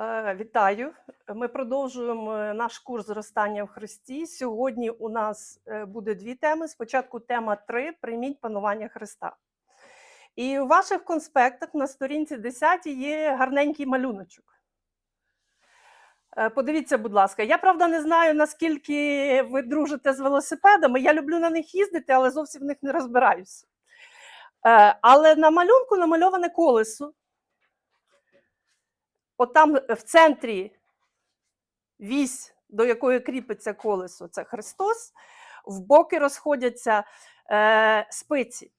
Е, Вітаю! Ми продовжуємо е, наш курс зростання в Христі. Сьогодні у нас е, буде дві теми. Спочатку тема 3 Прийміть панування Христа. І у ваших конспектах на сторінці 10 є гарненький малюночок. Подивіться, будь ласка. Я правда не знаю, наскільки ви дружите з велосипедами. Я люблю на них їздити, але зовсім в них не розбираюся. Але на малюнку намальоване колесо. Отам в центрі вісь, до якої кріпиться колесо, це Христос, в боки розходяться е, спиці.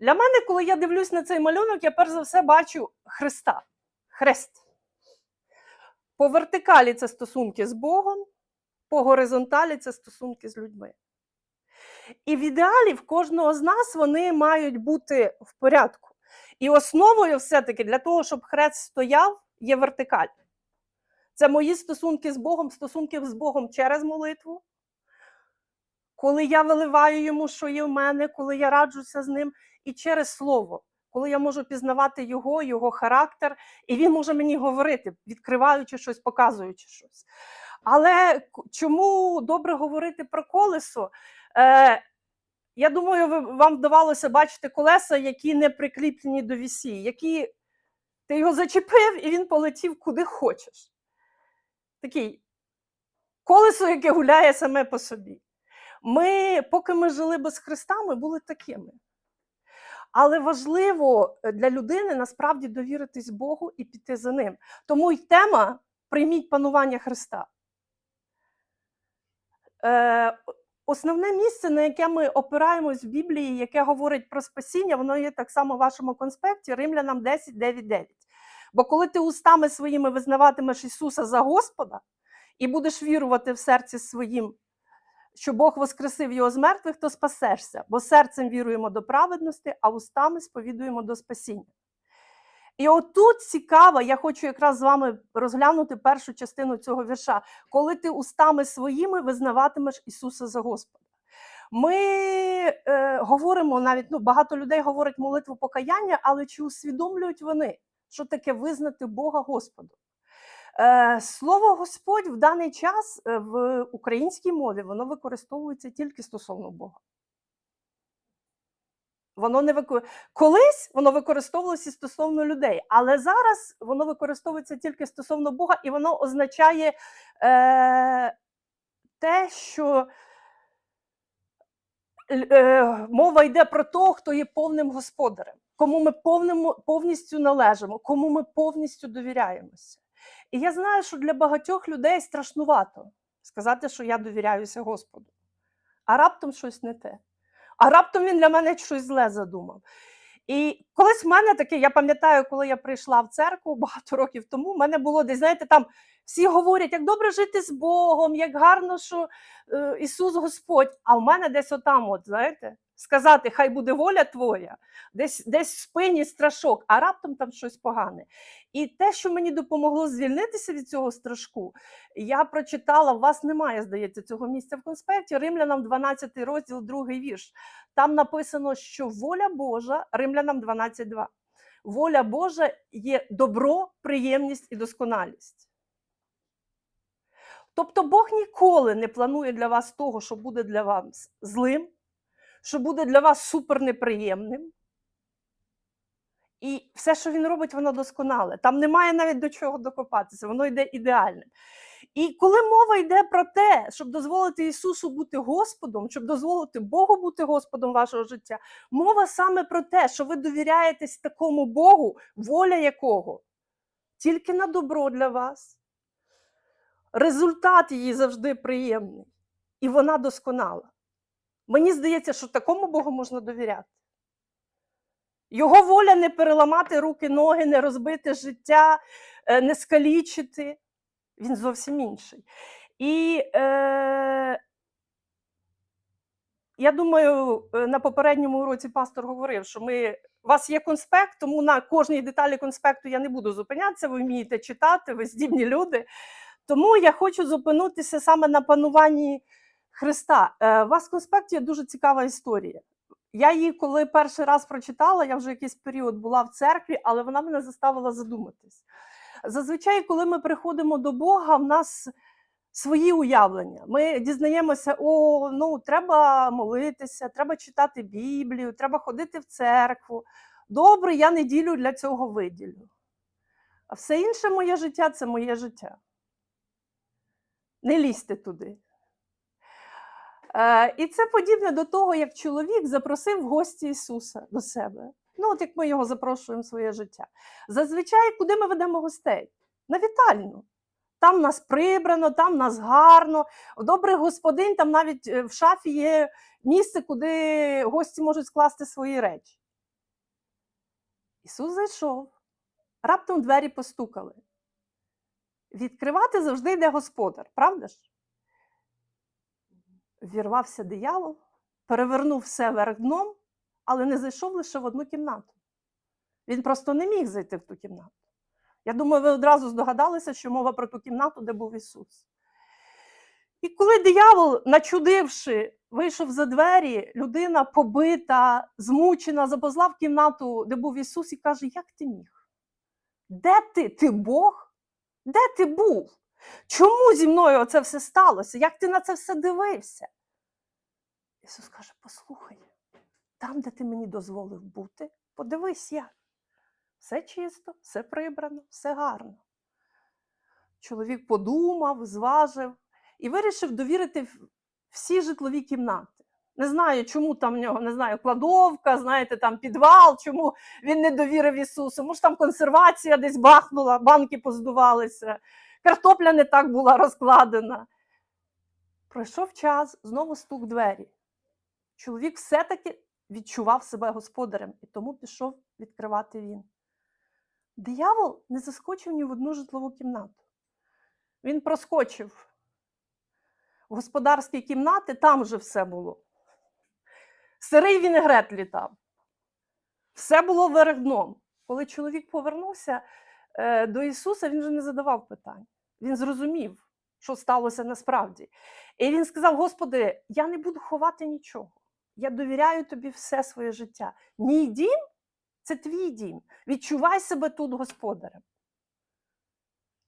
Для мене, коли я дивлюсь на цей малюнок, я перш за все бачу Христа, хрест. По вертикалі це стосунки з Богом, по горизонталі це стосунки з людьми. І в ідеалі в кожного з нас вони мають бути в порядку. І основою все-таки для того, щоб хрест стояв, є вертикаль. Це мої стосунки з Богом, стосунки з Богом через молитву. Коли я виливаю йому, що є в мене, коли я раджуся з ним, і через слово, коли я можу пізнавати його, його характер, і він може мені говорити, відкриваючи щось, показуючи щось. Але чому добре говорити про колесо? Е, я думаю, вам вдавалося бачити колеса, які не прикріплені до вісі, які ти його зачепив і він полетів куди хочеш. Такий колесо, яке гуляє саме по собі. Ми, поки ми жили без Христа, ми були такими. Але важливо е, для людини насправді довіритись Богу і піти за ним. Тому й тема прийміть панування Христа. Е, Основне місце, на яке ми опираємось в Біблії, яке говорить про спасіння, воно є так само в вашому конспекті Римлянам 10, 9, 9. Бо коли ти устами своїми визнаватимеш Ісуса за Господа і будеш вірувати в серці своїм, що Бог воскресив його з мертвих, то спасешся, бо серцем віруємо до праведності, а устами сповідуємо до спасіння. І отут цікаво, я хочу якраз з вами розглянути першу частину цього вірша, коли ти устами своїми визнаватимеш Ісуса за Господа. Ми е, говоримо навіть, ну, багато людей говорять молитву покаяння, але чи усвідомлюють вони, що таке визнати Бога Господом? Е, слово Господь в даний час е, в українській мові воно використовується тільки стосовно Бога. Воно не вико... Колись воно використовувалося стосовно людей, але зараз воно використовується тільки стосовно Бога, і воно означає е... те, що е... мова йде про того, хто є повним господарем, кому ми повним, повністю належимо, кому ми повністю довіряємося. І я знаю, що для багатьох людей страшнувато сказати, що я довіряюся Господу, а раптом щось не те а раптом він для мене щось зле задумав. І колись в мене таке, я пам'ятаю, коли я прийшла в церкву багато років тому, в мене було десь, знаєте, там всі говорять, як добре жити з Богом, як гарно, що е, Ісус Господь. А в мене десь отам, от, знаєте, сказати, хай буде воля твоя, десь, десь в спині страшок, а раптом там щось погане. І те, що мені допомогло звільнитися від цього страшку, я прочитала, у вас немає, здається, цього місця в конспекті, Римлянам 12 розділ, другий вірш. Там написано, що воля Божа, Римлянам 12.2, воля Божа є добро, приємність і досконалість. Тобто Бог ніколи не планує для вас того, що буде для вас злим, що буде для вас супернеприємним. І все, що він робить, воно досконале. Там немає навіть до чого докопатися, воно йде ідеальне. І коли мова йде про те, щоб дозволити Ісусу бути Господом, щоб дозволити Богу бути Господом вашого життя, мова саме про те, що ви довіряєтесь такому Богу, воля якого тільки на добро для вас. Результат її завжди приємний, і вона досконала. Мені здається, що такому Богу можна довіряти. Його воля не переламати руки, ноги, не розбити життя, е, не скалічити. Він зовсім інший. І е, я думаю, е, на попередньому уроці пастор говорив, що ми, у вас є конспект, тому на кожній деталі конспекту я не буду зупинятися, ви вмієте читати, ви здібні люди. Тому я хочу зупинитися саме на пануванні Христа. Е, У вас в конспекті дуже цікава історія. Я її, коли перший раз прочитала, я вже якийсь період була в церкві, але вона мене заставила задуматись. Зазвичай, коли ми приходимо до Бога, в нас свої уявлення. Ми дізнаємося, о, ну треба молитися, треба читати Біблію, треба ходити в церкву. Добре, я неділю для цього виділю. А все інше моє життя це моє життя. Не лізьте туди. Е, і це подібне до того, як чоловік запросив в гості Ісуса до себе. Ну, от як ми його запрошуємо в своє життя. Зазвичай, куди ми ведемо гостей? На вітальну. Там нас прибрано, там нас гарно. Добрий господин, там навіть е, в шафі є місце, куди гості можуть скласти свої речі. Ісус зайшов, раптом двері постукали. Відкривати завжди йде господар, правда ж? Вірвався диявол, перевернув все вверх дном, але не зайшов лише в одну кімнату. Він просто не міг зайти в ту кімнату. Я думаю, ви одразу здогадалися, що мова про ту кімнату, де був Ісус. І коли диявол, начудивши, вийшов за двері, людина побита, змучена, заповзла в кімнату, де був Ісус, і каже: Як ти міг? Де ти? Ти Бог? Де ти був? Чому зі мною це все сталося? Як ти на це все дивився? Ісус каже: Послухай, там, де ти мені дозволив бути, подивись як. Все чисто, все прибрано, все гарно. Чоловік подумав, зважив і вирішив довірити всі житлові кімнати. Не знаю, чому там в нього, не знаю, кладовка, знаєте, там підвал, чому він не довірив Ісусу. Може, там консервація десь бахнула, банки поздувалися, картопля не так була розкладена. Пройшов час, знову стук двері. Чоловік все-таки відчував себе господарем і тому пішов відкривати він. Диявол не заскочив ні в одну житлову кімнату. Він проскочив в господарські кімнати, там вже все було. Сирий вінегрет літав. Все було дном. Коли чоловік повернувся е, до Ісуса, він вже не задавав питань. Він зрозумів, що сталося насправді. І він сказав: Господи, я не буду ховати нічого. Я довіряю тобі все своє життя. Мій дім це твій дім. Відчувай себе тут господарем.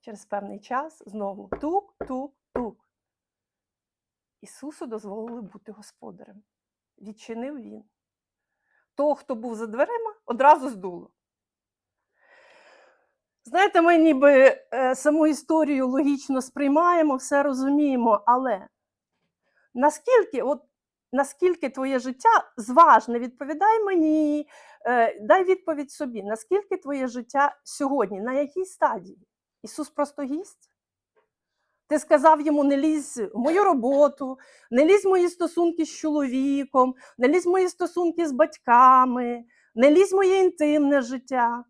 Через певний час знову тук, тук, тук. Ісусу дозволили бути господарем. Відчинив він. Того, хто був за дверима, одразу здуло. Знаєте, ми ніби е, саму історію логічно сприймаємо, все розуміємо, але наскільки, от, наскільки твоє життя зваж, не відповідай мені, е, дай відповідь собі, наскільки твоє життя сьогодні, на якій стадії? Ісус просто гість? Ти сказав йому, не лізь в мою роботу, не лізь в мої стосунки з чоловіком, не лізь в мої стосунки з батьками, не лізь в моє інтимне життя.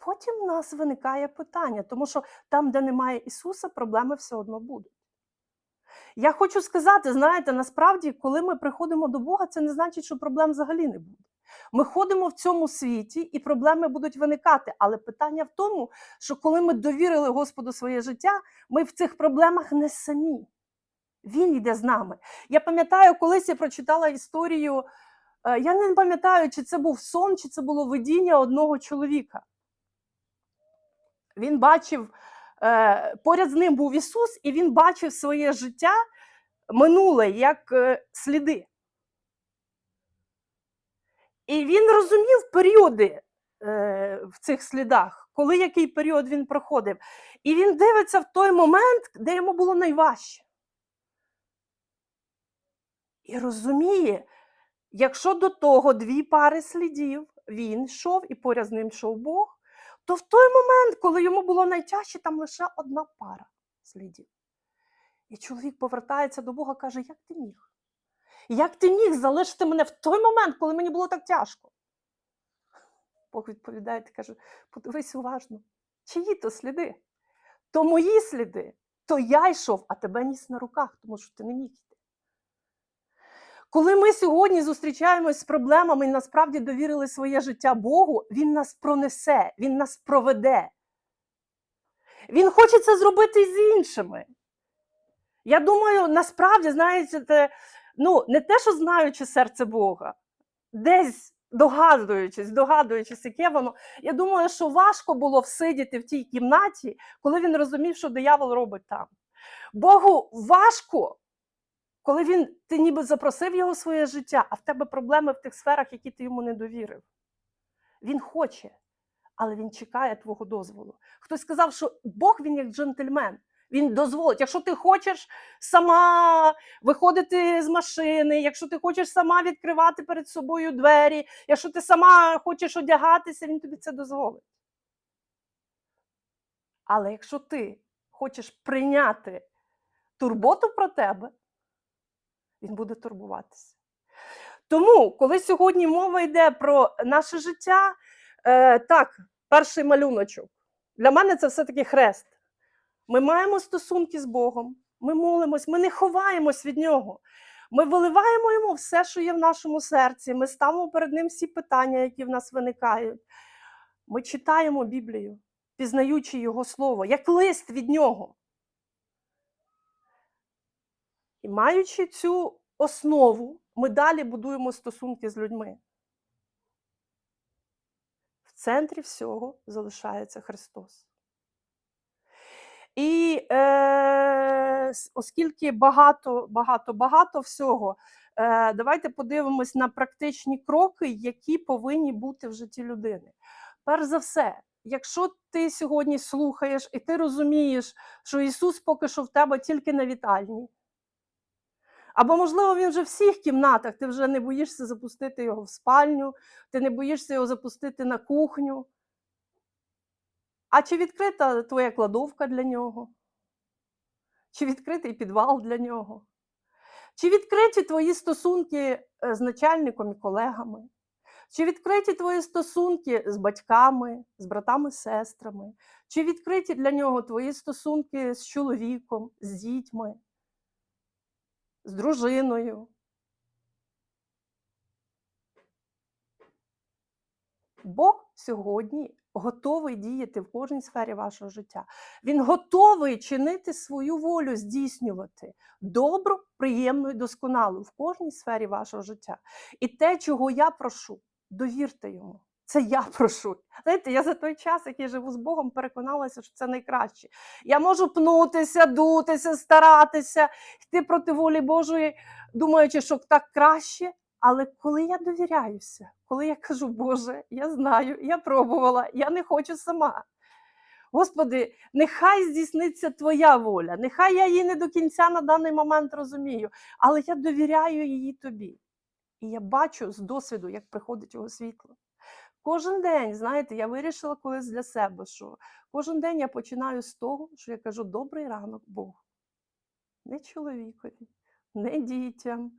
Потім в нас виникає питання, тому що там, де немає Ісуса, проблеми все одно будуть. Я хочу сказати, знаєте, насправді, коли ми приходимо до Бога, це не значить, що проблем взагалі не буде. Ми ходимо в цьому світі, і проблеми будуть виникати. Але питання в тому, що коли ми довірили Господу своє життя, ми в цих проблемах не самі. Він йде з нами. Я пам'ятаю, колись я прочитала історію. е, Я не пам'ятаю, чи це був сон, чи це було видіння одного чоловіка. Він бачив, е, поряд з ним був Ісус, і він бачив своє життя минуле як е, сліди. І він розумів періоди е, в цих слідах, коли який період він проходив. І він дивиться в той момент, де йому було найважче. І розуміє, якщо до того дві пари слідів він йшов і поряд з ним йшов Бог, то в той момент, коли йому було найтяжче, там лише одна пара слідів. І чоловік повертається до Бога каже: Як ти міг? Як ти міг залишити мене в той момент, коли мені було так тяжко? Бог відповідає і каже: подивись уважно, чиї то сліди? То мої сліди, то я йшов, а тебе ніс на руках, тому що ти не міг йти. Коли ми сьогодні зустрічаємось з проблемами і насправді довірили своє життя Богу, Він нас пронесе, Він нас проведе. Він хоче це зробити з іншими. Я думаю, насправді, знаєте, ну, не те, що знаючи серце Бога, десь догадуючись, догадуючись, яке воно. Я думаю, що важко було всидіти в тій кімнаті, коли він розумів, що диявол робить там. Богу важко, коли він, ти ніби запросив його в своє життя, а в тебе проблеми в тих сферах, які ти йому не довірив. Він хоче, але він чекає твого дозволу. Хтось сказав, що Бог він як джентльмен. Він дозволить. Якщо ти хочеш сама виходити з машини, якщо ти хочеш сама відкривати перед собою двері, якщо ти сама хочеш одягатися, він тобі це дозволить. Але якщо ти хочеш прийняти турботу про тебе, він буде турбуватися. Тому, коли сьогодні мова йде про наше життя, е, так, перший малюночок. Для мене це все-таки хрест. Ми маємо стосунки з Богом, ми молимось, ми не ховаємось від Нього. Ми виливаємо йому все, що є в нашому серці. Ми ставимо перед ним всі питання, які в нас виникають. Ми читаємо Біблію, пізнаючи Його Слово, як лист від Нього. І маючи цю основу, ми далі будуємо стосунки з людьми. В центрі всього залишається Христос. І е, оскільки багато, багато, багато всього, е, давайте подивимось на практичні кроки, які повинні бути в житті людини. Перш за все, якщо ти сьогодні слухаєш і ти розумієш, що Ісус поки що в тебе тільки на вітальні, або, можливо, він вже в всіх кімнатах, ти вже не боїшся запустити його в спальню, ти не боїшся його запустити на кухню. А чи відкрита твоя кладовка для нього? Чи відкритий підвал для нього? Чи відкриті твої стосунки е, з начальником і колегами? Чи відкриті твої стосунки з батьками, з братами, сестрами? Чи відкриті для нього твої стосунки з чоловіком, з дітьми, з дружиною? Бог сьогодні готовий діяти в кожній сфері вашого життя. Він готовий чинити свою волю, здійснювати добру, приємну і досконалу в кожній сфері вашого життя. І те, чого я прошу, довірте йому. Це я прошу. Знаєте, я за той час, який живу з Богом, переконалася, що це найкраще. Я можу пнутися, дутися, старатися, йти проти волі Божої, думаючи, що так краще. Але коли я довіряюся, коли я кажу, Боже, я знаю, я пробувала, я не хочу сама. Господи, нехай здійсниться Твоя воля, нехай я її не до кінця на даний момент розумію, але я довіряю її тобі. І я бачу з досвіду, як приходить його світло. Кожен день, знаєте, я вирішила колись для себе, що кожен день я починаю з того, що я кажу добрий ранок Богу. Не чоловікові, не дітям,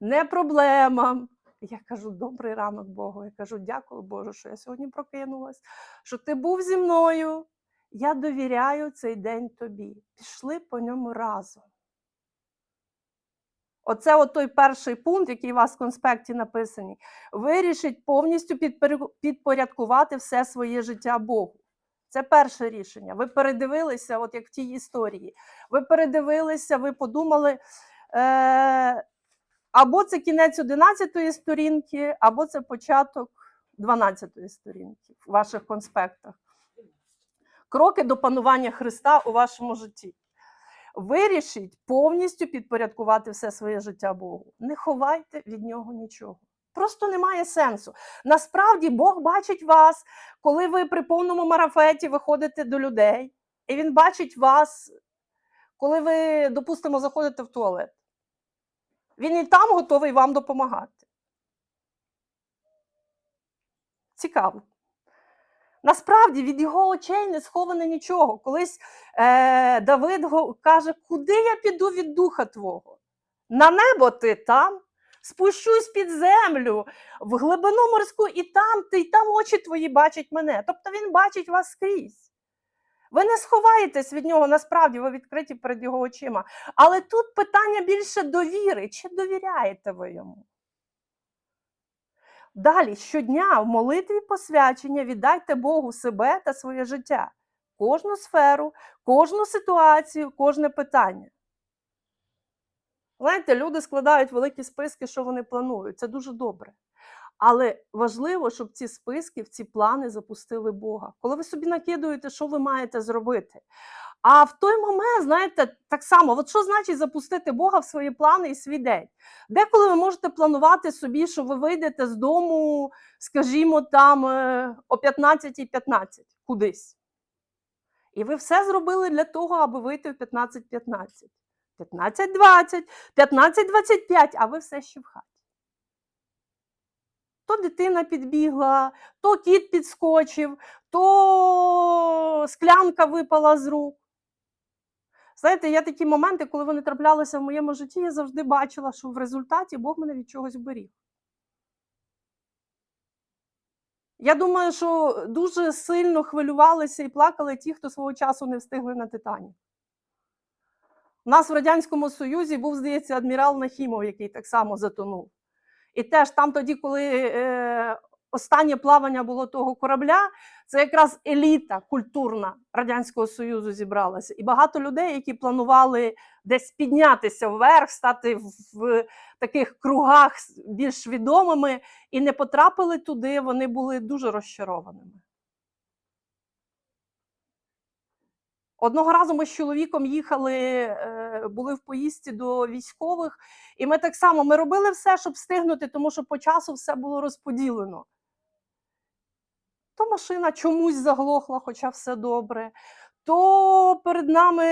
не проблемам. Я кажу добрий ранок Богу. Я кажу, дякую Боже, що я сьогодні прокинулась, що ти був зі мною. Я довіряю цей день тобі. Пішли по ньому разом. Оце от той перший пункт, який у вас в конспекті написаний. Вирішить повністю підпорядкувати все своє життя Богу. Це перше рішення. Ви передивилися, от як в тій історії. Ви передивилися, ви подумали. Е- або це кінець 11-ї сторінки, або це початок 12-ї сторінки в ваших конспектах. Кроки до панування Христа у вашому житті. Вирішіть повністю підпорядкувати все своє життя Богу. Не ховайте від нього нічого. Просто немає сенсу. Насправді Бог бачить вас, коли ви при повному марафеті виходите до людей, і Він бачить вас, коли ви, допустимо, заходите в туалет. Він і там готовий вам допомагати. Цікаво. Насправді від його очей не сховане нічого. Колись е, Давид каже, куди я піду від духа твого? На небо ти там, спущусь під землю, в глибину морську, і там ти, і там очі твої бачать мене. Тобто він бачить вас скрізь. Ви не сховаєтесь від нього, насправді ви відкриті перед його очима. Але тут питання більше довіри. Чи довіряєте ви йому? Далі, щодня в молитві посвячення віддайте Богу себе та своє життя, кожну сферу, кожну ситуацію, кожне питання. Знаєте, люди складають великі списки, що вони планують. Це дуже добре. Але важливо, щоб ці списки, ці плани запустили Бога. Коли ви собі накидуєте, що ви маєте зробити. А в той момент, знаєте, так само, от що значить запустити Бога в свої плани і свій день? Деколи ви можете планувати собі, що ви вийдете з дому, скажімо, там е, о 15.15 .15 кудись. І ви все зробили для того, аби вийти в 15.15. 15.20, 15.25, а ви все ще в хаті. То дитина підбігла, то кіт підскочив, то склянка випала з рук. Знаєте, є такі моменти, коли вони траплялися в моєму житті, я завжди бачила, що в результаті Бог мене від чогось беріг. Я думаю, що дуже сильно хвилювалися і плакали ті, хто свого часу не встигли на Титані. У нас в Радянському Союзі був, здається, адмірал Нахімов, який так само затонув. І теж там тоді, коли е, останнє плавання було того корабля, це якраз еліта культурна Радянського Союзу зібралася. І багато людей, які планували десь піднятися вверх, стати в, в таких кругах більш відомими, і не потрапили туди, вони були дуже розчарованими. Одного разу ми з чоловіком їхали, е, були в поїздці до військових, і ми так само ми робили все, щоб встигнути, тому що по часу все було розподілено. То машина чомусь заглохла, хоча все добре. То перед нами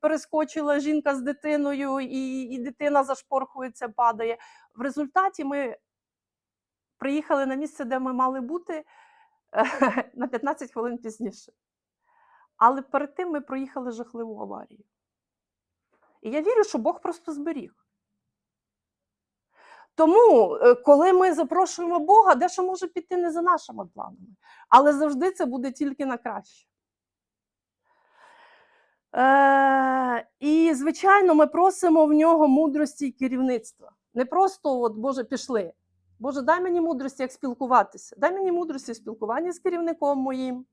перескочила жінка з дитиною, і, і дитина зашпорхується, падає. В результаті ми приїхали на місце, де ми мали бути на 15 хвилин пізніше. Але перед тим ми проїхали жахливу аварію. І я вірю, що Бог просто зберіг. Тому, е, коли ми запрошуємо Бога, дещо може піти не за нашими планами, але завжди це буде тільки на краще. Е, І, звичайно, ми просимо в нього мудрості і керівництва. Не просто, от, Боже, пішли. Боже, дай мені мудрості, як спілкуватися. Дай мені мудрості в спілкуванні з керівником моїм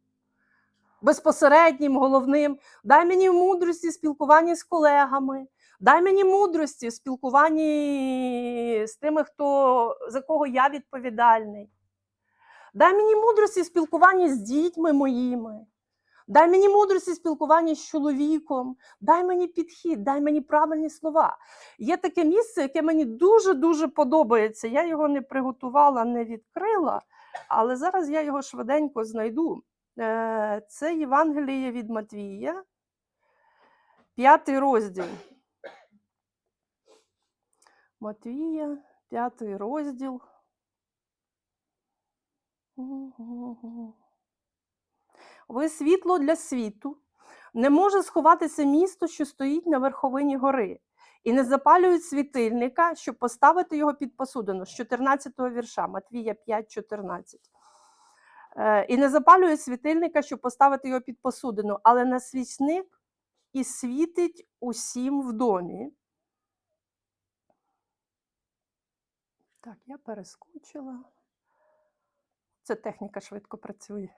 безпосереднім, головним. Дай мені мудрості в спілкуванні з колегами, дай мені мудрості спілкуванні з тими, хто, за кого я відповідальний. Дай мені мудрості в спілкуванні з дітьми моїми. Дай мені мудрості в спілкуванні з чоловіком, дай мені підхід, дай мені правильні слова. Є таке місце, яке мені дуже-дуже подобається. Я його не приготувала, не відкрила, але зараз я його швиденько знайду. Е, Це Євангеліє від Матвія, п'ятий розділ. Матвія, п'ятий розділ. Ви світло для світу. Не може сховатися місто, що стоїть на верховині гори, і не запалюють світильника, щоб поставити його під посудину з 14-го вірша, Матвія 5, 14. Е, І не запалює світильника, щоб поставити його під посудину, але на свічник і світить усім в домі. Так, я перескочила. Це техніка швидко працює.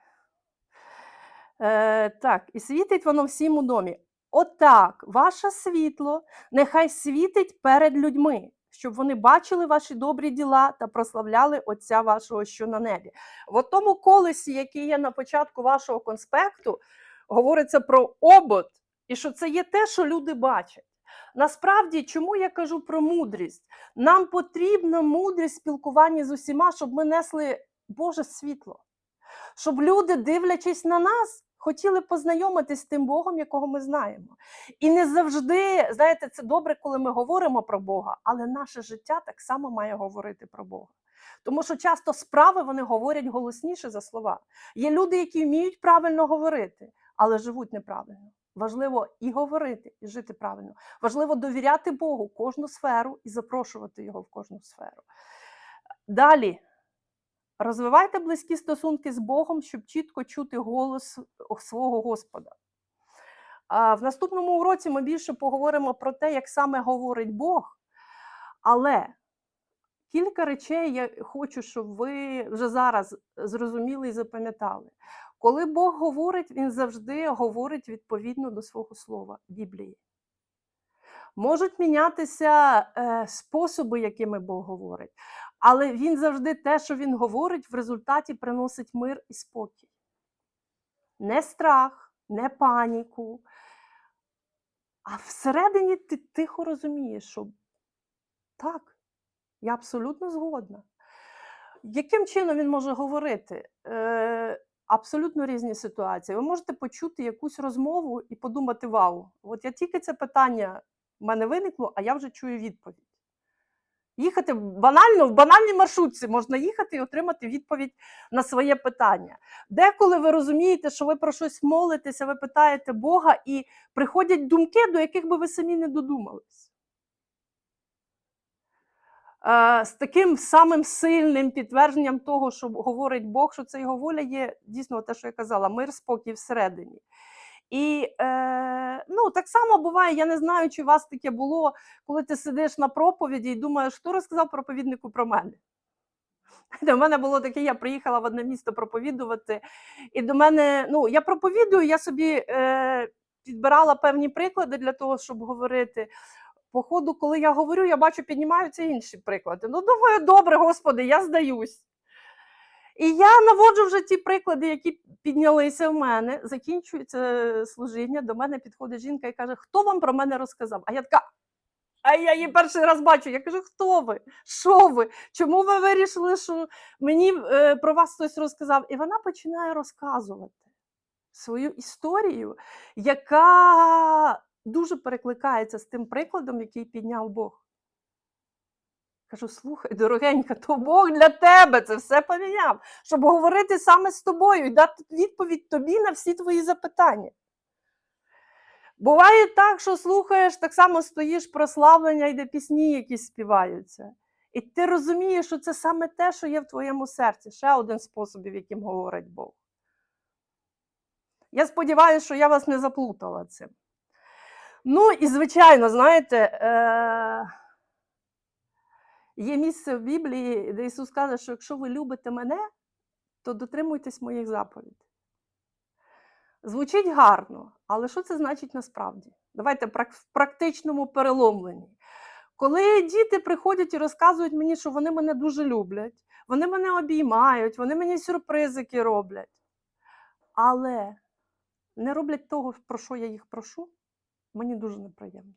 Е, Так, і світить воно всім у домі. Отак, ваше світло нехай світить перед людьми, щоб вони бачили ваші добрі діла та прославляли Отця вашого, що на небі. В тому колесі, який є на початку вашого конспекту, говориться про обод, і що це є те, що люди бачать. Насправді, чому я кажу про мудрість? Нам потрібна мудрість в спілкуванні з усіма, щоб ми несли Боже світло, щоб люди, дивлячись на нас, хотіли познайомитись з тим Богом, якого ми знаємо. І не завжди, знаєте, це добре, коли ми говоримо про Бога, але наше життя так само має говорити про Бога. Тому що часто справи вони говорять голосніше за слова. Є люди, які вміють правильно говорити, але живуть неправильно. Важливо і говорити, і жити правильно. Важливо довіряти Богу кожну сферу і запрошувати його в кожну сферу. Далі. Розвивайте близькі стосунки з Богом, щоб чітко чути голос свого Господа. В наступному уроці ми більше поговоримо про те, як саме говорить Бог. Але кілька речей я хочу, щоб ви вже зараз зрозуміли і запам'ятали. Коли Бог говорить, Він завжди говорить відповідно до свого слова Біблії. Можуть мінятися е, способи, якими Бог говорить. Але він завжди те, що він говорить, в результаті приносить мир і спокій. Не страх, не паніку. А всередині ти тихо розумієш, що так, я абсолютно згодна. Яким чином він може говорити? Е, абсолютно різні ситуації. Ви можете почути якусь розмову і подумати: вау, от я тільки це питання в мене виникло, а я вже чую відповідь. Їхати банально, в банальній маршрутці можна їхати і отримати відповідь на своє питання. Деколи ви розумієте, що ви про щось молитеся, ви питаєте Бога, і приходять думки, до яких би ви самі не додумались. Е, З таким самим сильним підтвердженням того, що говорить Бог, що це його воля, є дійсно те, що я казала, мир, спокій всередині. І е, ну, так само буває, я не знаю, чи у вас таке було, коли ти сидиш на проповіді і думаєш, хто розказав проповіднику про мене. У мене було таке, я приїхала в одне місто проповідувати, і до мене, ну, я проповідую, я собі е, підбирала певні приклади для того, щоб говорити. По ходу, коли я говорю, я бачу, піднімаються інші приклади. Ну, думаю, добре, Господи, я здаюсь. І я наводжу вже ті приклади, які піднялися в мене. Закінчується служіння, до мене підходить жінка і каже, хто вам про мене розказав? А я така, а я її перший раз бачу. Я кажу, хто ви? Що ви? Чому ви вирішили, що мені е, про вас хтось розказав? І вона починає розказувати свою історію, яка дуже перекликається з тим прикладом, який підняв Бог. Кажу, слухай, дорогенька, то Бог для тебе це все поміняв, щоб говорити саме з тобою і дати відповідь тобі на всі твої запитання. Буває так, що слухаєш, так само стоїш прославлення, йде пісні, якісь співаються. І ти розумієш, що це саме те, що є в твоєму серці. Ще один спосіб, яким говорить Бог. Я сподіваюся, що я вас не заплутала цим. Ну і, звичайно, знаєте, е- є місце в Біблії, де Ісус каже, що якщо ви любите мене, то дотримуйтесь моїх заповідей. Звучить гарно, але що це значить насправді? Давайте в практичному переломленні. Коли діти приходять і розказують мені, що вони мене дуже люблять, вони мене обіймають, вони мені сюрпризики роблять, але не роблять того, про що я їх прошу, мені дуже неприємно.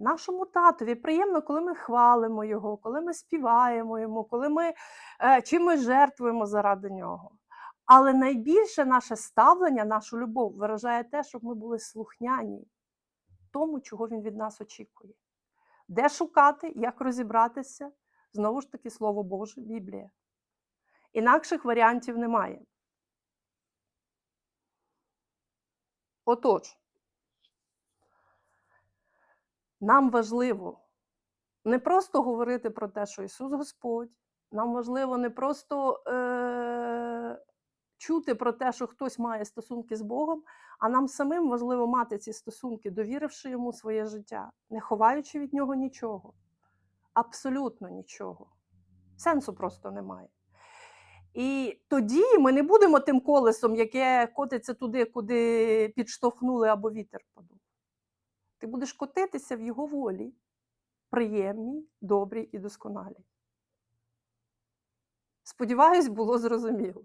Нашому татові приємно, коли ми хвалимо його, коли ми співаємо йому, коли ми е, чимось жертвуємо заради нього. Але найбільше наше ставлення, нашу любов виражає те, щоб ми були слухняні тому, чого він від нас очікує. Де шукати, як розібратися? Знову ж таки, Слово Боже, Біблія. Інакших варіантів немає. Отож, нам важливо не просто говорити про те, що Ісус Господь, нам важливо не просто е- чути про те, що хтось має стосунки з Богом, а нам самим важливо мати ці стосунки, довіривши йому своє життя, не ховаючи від нього нічого. Абсолютно нічого. Сенсу просто немає. І тоді ми не будемо тим колесом, яке котиться туди, куди підштовхнули або вітер подув. Ти будеш котитися в його волі, приємній, добрій і досконалій. Сподіваюсь, було зрозуміло.